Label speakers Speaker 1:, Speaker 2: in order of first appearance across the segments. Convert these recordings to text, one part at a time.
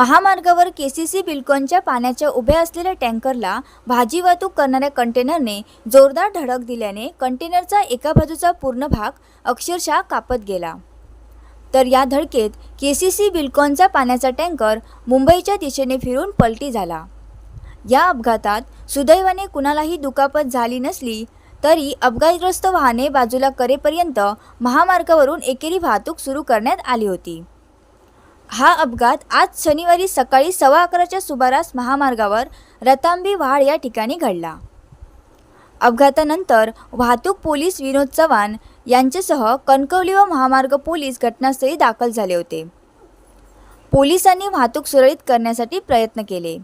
Speaker 1: महामार्गावर के C C बिल्कॉनच्या पाण्याच्या उभ्या असलेल्या टँकरला भाजी वाहतूक करणाऱ्या कंटेनरने जोरदार धडक दिल्याने कंटेनरचा एका बाजूचा पूर्ण भाग अक्षरशः कापत गेला. तर या धडकेत के सी सी बिल्कॉनचा पाण्याचा टँकर मुंबईच्या दिशेने फिरून पलटी झाला. या अपघातात सुदैवाने कुणालाही दुखापत झाली नसली तरी अपघातग्रस्त वाहने बाजूला करेपर्यंत महामार्गावरून एकेरी वाहतूक सुरू करण्यात आली होती. हा अपघात आज शनिवारी सकाळी सव्वा अकराच्या सुमारास महामार्गावर रतांबी व्हाळ या ठिकाणी घडला. अपघातानंतर वाहतूक पोलीस विनोद चव्हाण यांच्यासह कणकवली व महामार्ग पोलीस घटनास्थळी दाखल झाले होते. पोलिसांनी वाहतूक सुरळीत करण्यासाठी प्रयत्न केले.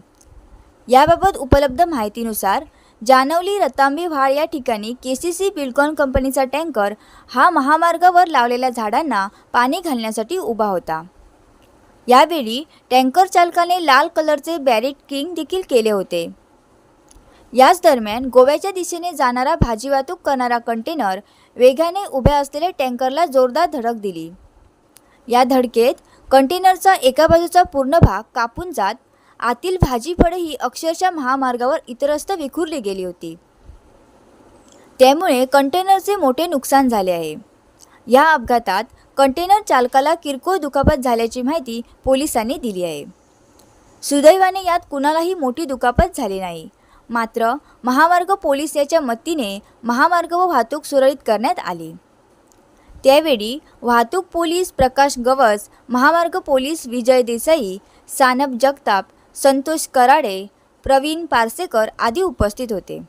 Speaker 1: याबाबत उपलब्ध माहितीनुसार जानवली रतांबी व्हाळ या ठिकाणी के सी सी बिल्कॉन कंपनीचा टँकर हा महामार्गावर लावलेल्या झाडांना पाणी घालण्यासाठी उभा होता. यावेळी टँकर चालकाने लाल कलरचे बॅरेट किंग देखील केले होते. याच दरम्यान गोव्याच्या दिशेने जाणारा भाजी वाहतूक करणारा कंटेनर वेगाने उभ्या असलेल्या टँकरला जोरदार धडक दिली. या धडकेत कंटेनरचा एका बाजूचा पूर्ण भाग कापून जात आतील भाजी फळे ही अक्षरशः महामार्गावर इतरस्त विखुरली गेली होती. त्यामुळे कंटेनरचे मोठे नुकसान झाले आहे. या अपघातात कंटेनर चालकाला किरकोळ दुखापत झाल्याची माहिती पोलिसांनी दिली आहे. सुदैवाने यात कुणालाही मोठी दुखापत झाली नाही. मात्र महामार्ग पोलीस याच्या मदतीने महामार्ग व वाहतूक सुरळीत करण्यात आली. त्यावेळी वाहतूक पोलीस प्रकाश गवस महामार्ग पोलीस विजय देसाई सानप जगताप संतोष कराडे प्रवीण पारसेकर आदी उपस्थित होते.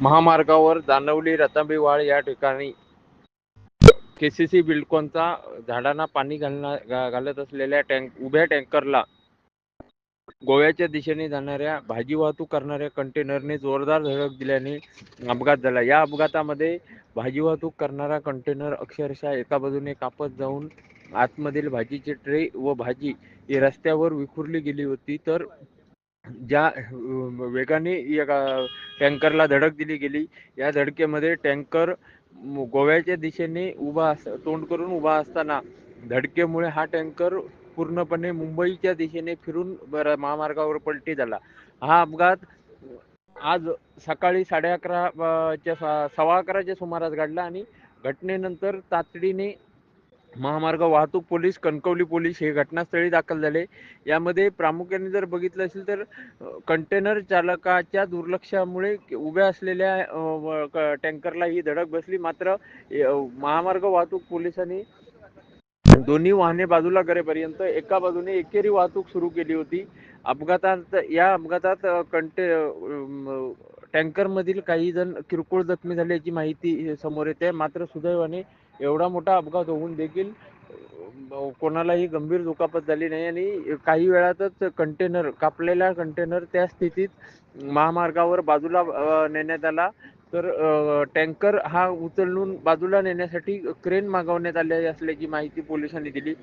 Speaker 2: महामार्गावर जानवली रतंबीवाळ या ठिकाणी केसीसी बिल्डकॉनचा झाडांना पाणी घालणार घालत असलेल्या टँक उभ्या टँकरला गोव्याच्या दिशेने जाणाऱ्या भाजी वाहतूक करणाऱ्या कंटेनरने जोरदार धडक दिल्याने अपघात झाला. या अपघातामध्ये भाजी वाहतूक करणारा कंटेनर अक्षरशः एका बाजूने कापत जाऊन आतमधील भाजीचे ट्रे व भाजी ही रस्त्यावर विखुरली गेली होती. तर ज्या वेगाने या टँकरला धडक दिली गेली या धडकेमध्ये टँकर गोव्याच्या दिशेने उभा अस तोंड करून उभा असताना धडकेमुळे हा टँकर पूर्णपणे मुंबईच्या दिशेने फिरून महामार्गावर पलटी झाला. हा अपघात आज सकाळी साडे अकरा च्या स- सव्वा अकराच्या सुमारास घडला आणि घटनेनंतर तातडीने महामार्ग वाहतूक पोलीस कणकवली पोलीस हे घटनास्थळी दाखल झाले. यामध्ये प्रामुख्याने जर बघितलं असेल तर कंटेनर चालकाच्या दुर्लक्षामुळे उभ्या असलेल्या टँकरला ही धडक बसली. मात्र महामार्ग वाहतूक पोलिसांनी दोन्ही वाहने बाजूला करेपर्यंत एका बाजूने एकेरी वाहतूक सुरू केली होती. अपघातात या अपघातात कंटे टँकर मधील काही जण किरकोळ जखमी झाल्याची माहिती समोर येते. मात्र सुदैवाने एवढा मोठा अपघात होऊन देखील कोणालाही गंभीर दुखापत झाली नाही आणि काही वेळातच कंटेनर कापलेला कंटेनर त्या स्थितीत महामार्गावर बाजूला नेण्यात आला. तर टँकर हा उचलून बाजूला नेण्यासाठी क्रेन मागवण्यात आले असल्याची माहिती पोलिसांनी दिली.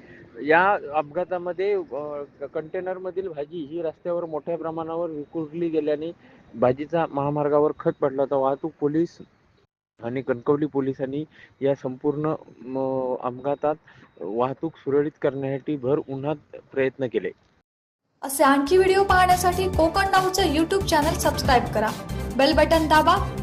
Speaker 2: या अपघातामध्ये कंटेनरमधील भाजी ही रस्त्यावर मोठ्या प्रमाणावर विखुरली गेल्याने भाजीचा महामार्गावर खत पडला होता. वाहतूक पोलीस आणि कणकवली पोलिसांनी या संपूर्ण अपघातात वाहतूक सुरळीत करण्यासाठी भर उन्हात प्रयत्न केले.
Speaker 3: असे आणखी व्हिडिओ पाहण्यासाठी कोकण नाऊचं यूट्यूब चॅनल सबस्क्राईब करा. बेल बटन दाबा.